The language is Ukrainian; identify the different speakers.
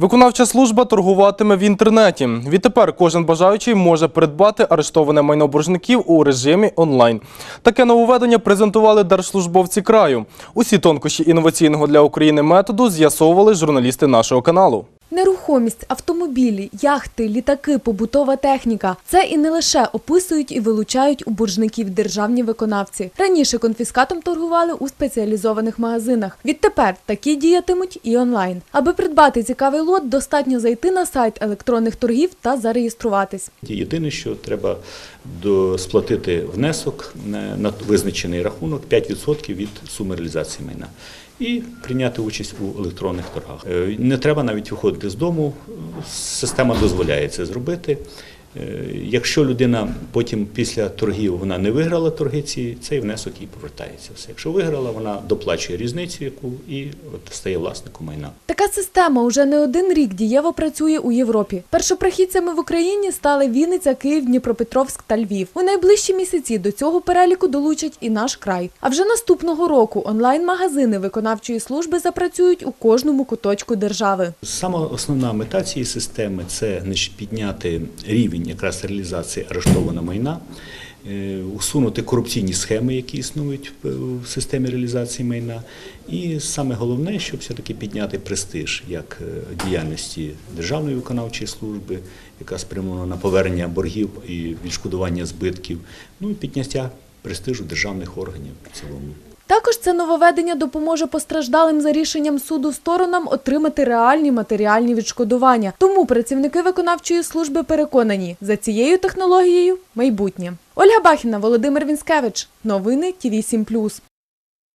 Speaker 1: Виконавча служба торгуватиме в інтернеті. Відтепер кожен бажаючий може придбати арештоване майно боржників у режимі онлайн. Таке нововведення презентували держслужбовці краю. Усі тонкощі інноваційного для України методу з'ясовували журналісти нашого каналу.
Speaker 2: Нерухомість, автомобілі, яхти, літаки, побутова техніка це і не лише описують і вилучають у боржників державні виконавці. Раніше конфіскатом торгували у спеціалізованих магазинах. Відтепер такі діятимуть і онлайн. Аби придбати цікавий лот, достатньо зайти на сайт електронних торгів та зареєструватись.
Speaker 3: Єдине, що треба сплатити внесок на, на визначений рахунок 5% від суми реалізації майна і прийняти участь у електронних торгах. Е, Не треба навіть виходити з дому, система дозволяє це зробити. Е, Якщо людина потім після торгів вона не виграла торги, ці цей внесок їй повертається. Все. Якщо виграла, вона доплачує різницю, яку і от стає власником майна.
Speaker 2: Така система уже не один рік дієво працює у Європі. Першопрохідцями в Україні стали Вінниця, Київ, Дніпропетровськ та Львів. У найближчі місяці до цього переліку долучать і наш край. А вже наступного року онлайн-магазини виконавчої служби запрацюють у кожному куточку держави.
Speaker 3: Сама основна мета цієї системи це підняти рівень якраз реалізації арештованого майна, е, усунути корупційні схеми, які існують в в системі реалізації майна. І саме головне, щоб все-таки підняти престиж як е, діяльності Державної виконавчої служби, яка спрямована на повернення боргів і відшкодування збитків, ну і підняття престижу державних органів в цілому.
Speaker 2: Також це нововведення допоможе постраждалим за рішенням суду сторонам отримати реальні матеріальні відшкодування. Тому працівники виконавчої служби переконані, за цією технологією майбутнє. Ольга Бахіна, Володимир Вінськевич. Новини ТІВІ 7+.